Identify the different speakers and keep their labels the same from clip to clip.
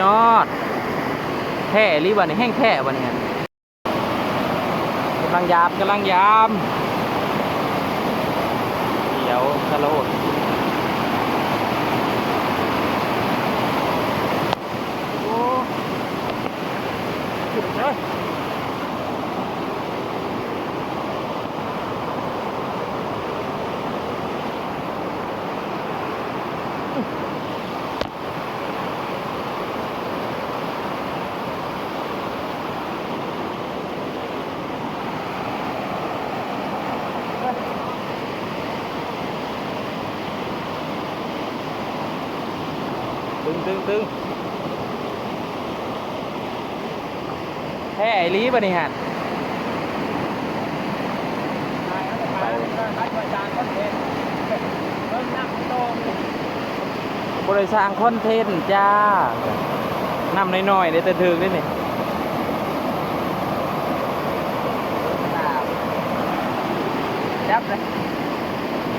Speaker 1: ยอด
Speaker 2: แท่รีบวันนี้แห้งแท่วันนี้กำลังยามกำลังยามเดี๋ยวสโลด ตึงตึงตึงแท่ไอ้ลีบะนี่ฮะบริษัทคอนเทนต์จ้านำน้อยๆเดี๋ยวจะถึงได้นี่
Speaker 1: จับเลย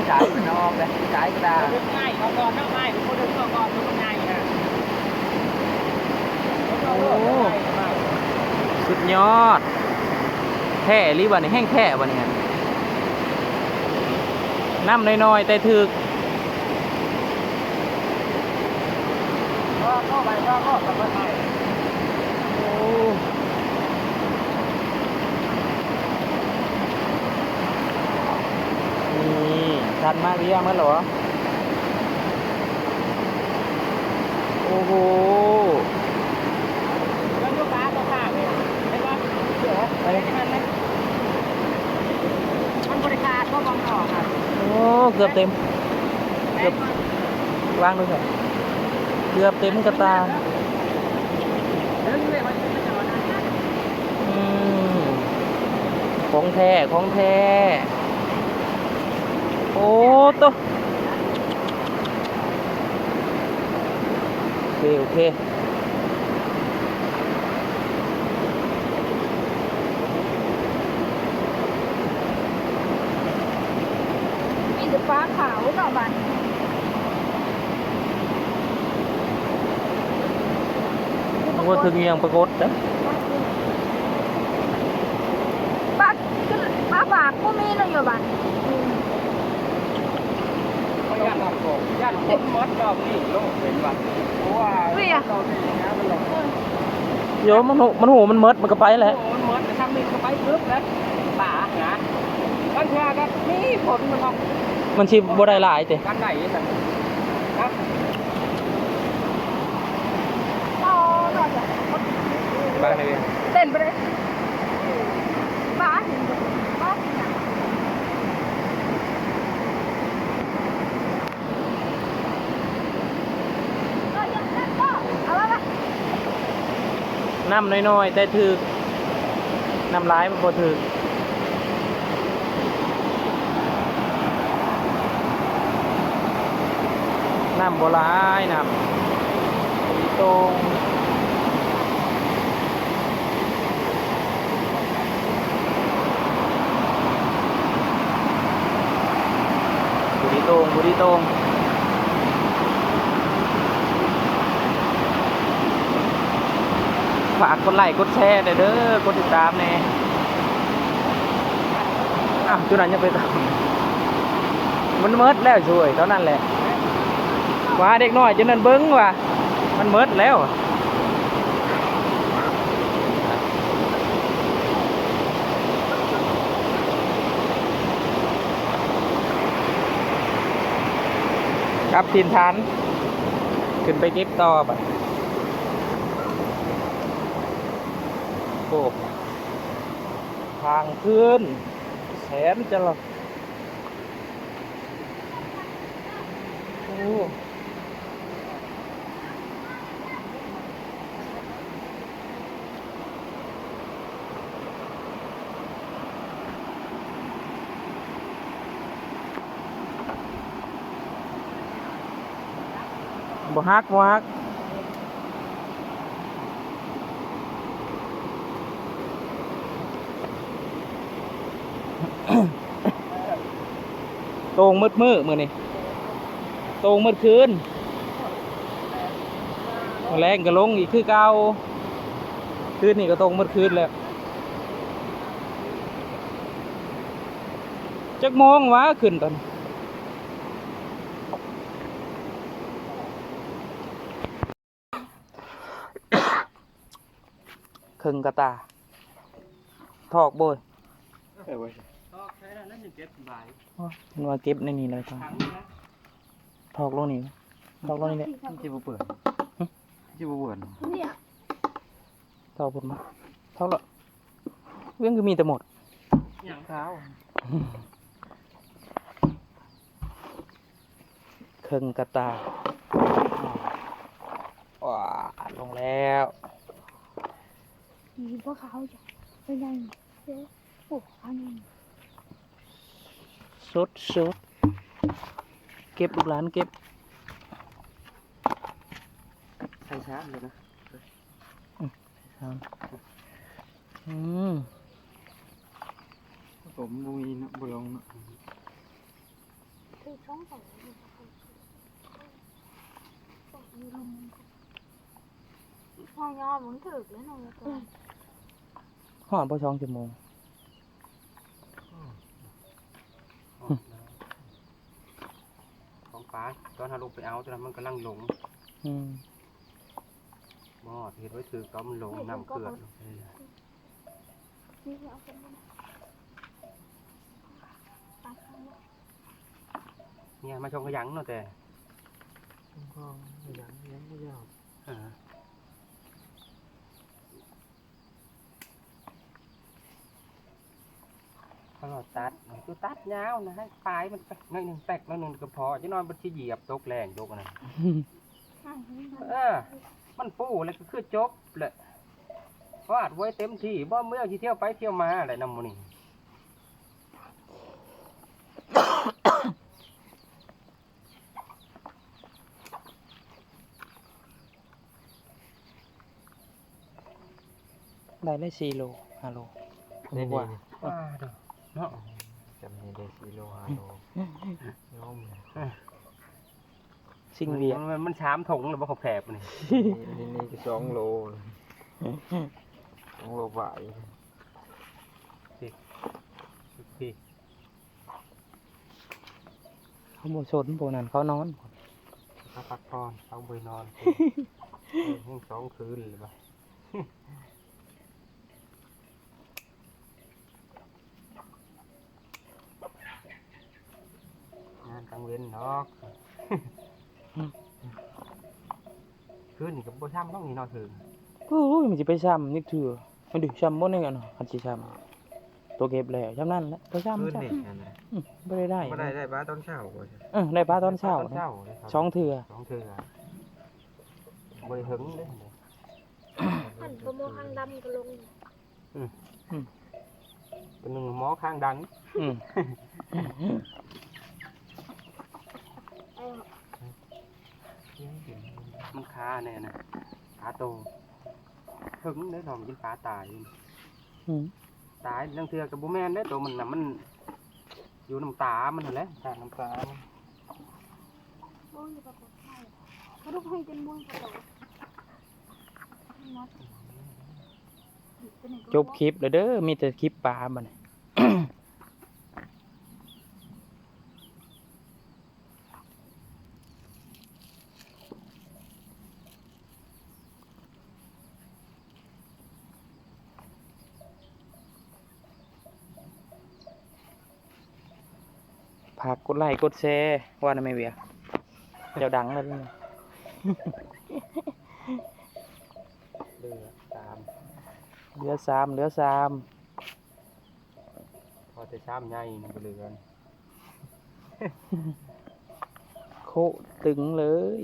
Speaker 1: สายมันออกเลยสายก็ได้
Speaker 3: ดึงง่ายเอาก่อนเนาะง่ายคนดึงเอาก่อนมันง่ายนะ
Speaker 2: สุดยอดแท่รีบวันนี้แห้งแท่วันนี้น้ำน้อยๆแต่ถึกนี่ชัดมากหรือยังมั้งเหรอ โอ้โห
Speaker 3: แล้วลูกค้าก็ข้างเลยเห็นว่าเสือไปมันมันมันบริการก็บางต่อค่ะ
Speaker 2: โอ้ เกือบเต็ม เกือบวางดูสิเกือบเต็มกระตาของแท้ของแท้ โอ้ตัวโอเค โอเค
Speaker 4: มีแต่ ฟ้าขาวเนาะบัด
Speaker 2: ว่าถึงยังปรากฏนะ
Speaker 4: ป้าขึ้นป้าปากก็มีเนาะอยู่บัด
Speaker 3: ญาติผมญาติผมมัดรอบนี้โลกเป็นว่าเพราะว่า
Speaker 4: เฮ้ยอะ
Speaker 3: เราดีนะมันหลง
Speaker 2: โยมมันหูมันหูมันเมดมันก็ไปแห
Speaker 3: โอ้
Speaker 2: ละ
Speaker 3: โหมันมัดแต่ทำนี่ก็ไปปึ๊บแล้วป่านะบางทีก็นี่ผลมันออก
Speaker 2: มันชิบ่ได้หลายเตะ
Speaker 3: กันไหนสันครับ
Speaker 4: อ๋อเนาะจ้ะ
Speaker 2: บ้างเลย
Speaker 4: เต้นไปเลยป้าเห็นบ่ป้าเห็นหยังเอ้ยยังนั่นก็เอาละละ
Speaker 2: น้ำน้อยๆแต่ถึกน้ำร้ายมันบ่ถึก น้ำบ่ร้ายน้ำสีตรงบุรีตรงบุรีตรงฝากกดไลค์กดแชร์หน่อยเด้อกดติดตามแน่อ้าวจุดนั้นยังไปตามมันเมิดแล้วช่วยเท่านั้นแหละ ว่าเด็กน้อยจนนั้นเบิ้งว่ะมันเมิดแล้วกลับทินทันขึ้นไปเก็บต่อไปโอ้ทางขึ้น แสนจะหรอโอ้ บ่ฮักบ่ฮักโตรงมืดมืดมือนี่โตรงมืดคืนแรงก็ลงอีกคือเก่าคืนนี่ก็ตรงมืดคืนแล้วจักโมงวะขึ้นตอน รึ่งกระตา ทอกโบย
Speaker 3: เออเว้ยก็ใช้ได้แล้วจะเก็บสบาย
Speaker 2: มันว่าเก็บในนี่เลยตอน
Speaker 3: ถังนะ
Speaker 2: ทอกลงนี่ทอกลงนี่แหละ
Speaker 3: ที่บ่เปิดที่บ่เปิด
Speaker 4: เนี่ย
Speaker 2: ทอกผลมาทอกละเรื่องก็มีแต่หมด
Speaker 3: อย่างเท้า
Speaker 2: ครึ่งกระตาว้าลงแล้ว
Speaker 4: มีพวกเขาจะเป็นยังเจ๊โอ้อันนี้
Speaker 2: สุดสุดเก็บลูกหลานเก็บ
Speaker 3: ใส่ช้าเลยนะ
Speaker 2: ครับอืม
Speaker 3: ผมบุยนะบุลงนะ
Speaker 4: คือช่องสองพอยอมึงถึกแล้วหน่อยตัว
Speaker 2: หอดพอช่องชั่วโมง
Speaker 3: ของป้าตอนหาลูกไปเอาตอนนั้นมันกำลังหลง
Speaker 2: อืม
Speaker 3: มอดเห็นไว้ถือก็มันหลงน้ำเกลือ
Speaker 4: นี่เอาเป็นปลาข้าง
Speaker 3: เนี่ยมาชงกระยังเนาะแต่
Speaker 1: ก็ยังยังไม่ยอม
Speaker 3: ตลอดตัดคือตัดยาวนะให้ปลายมันไปหน่อยหนึ่งแตกหน่อยหนึ่งก็พอจะนอนบนที่เหยียบตกแรงยกนะ
Speaker 4: ข้างนี้
Speaker 3: เออ มันปูแล้วก็คือจบเลยฟาดไว้เต็มที่บ่เมื่อที่เที่ยวไปเที่ยวมาอะไรนำหมูนี่
Speaker 2: ได้ได้สี่โลห้าโล
Speaker 1: นี่
Speaker 2: กว่า
Speaker 1: นี่
Speaker 3: ว้า เด้อเนาะ
Speaker 1: จำนี่ได้สี่โลห้าโลน้ม
Speaker 2: สิ่งเวีย
Speaker 3: มันมันชามถงหรือว่าเขาแผลบนี่
Speaker 1: นี่นี่ก็สองโลสองโลบ่าย
Speaker 3: พี่
Speaker 2: เขาโมชนพวกนั้นเขานอน
Speaker 3: เขาพักผ่อนเขาเบยนอนยังสองคืนเลยปะงานกลาง เว้นเนาะคืนนี่กับโบช่ำต้องนี่เนอนถึง
Speaker 2: โอ้ยมันจะไปช้ำนี่เถื่อมันดิช้ำหมดนี่กันเนาะคันสิช้ำตัวเก็บแล้วช้ำนั่นแหละตัวช้ำ
Speaker 1: ขึ้น
Speaker 2: ช้
Speaker 1: นี่อันนั้นำ
Speaker 2: อืมไม่ได้ได้
Speaker 1: บ่ได้ได้บ้าตอนเช้าบ่ใช่
Speaker 2: เออได้ปลาตอนเช้า
Speaker 3: ตอน
Speaker 2: นะ
Speaker 3: เช้าเลยครับ
Speaker 2: สองเถื่อ
Speaker 3: สองเถื่อบ่ได้หึงเลย
Speaker 4: หันโปรโมข้างดำก็ลง
Speaker 3: เป็นหนึ่งหมอข้างดัง
Speaker 2: อืม
Speaker 4: เออ
Speaker 3: มันคาแน่นะขาโตหึงได้ทอมกินปลาตาย
Speaker 2: อืม
Speaker 3: ตายนั่งเถื่อกับบุแมนได้ตัวมันน่ะมัน อยู่น้ำตา มันนั่นแหละตาน้ำตามัน
Speaker 4: บ้องอยู่กับคนไทยเขาต้องให้กันบ้องกับเรานัด
Speaker 2: จบคลิปแล้วเด้อมีแต่คลิปปลาบัดนฝากกดไลค์กดแชร์ว่านะไม่เวียเดี๋ยวดังแล้วนี่
Speaker 3: เดือตาม
Speaker 2: เหลือสามเหลือสาม
Speaker 3: พอจะช้ำใหญ่มันก็เหลือน
Speaker 2: โคตึงเลย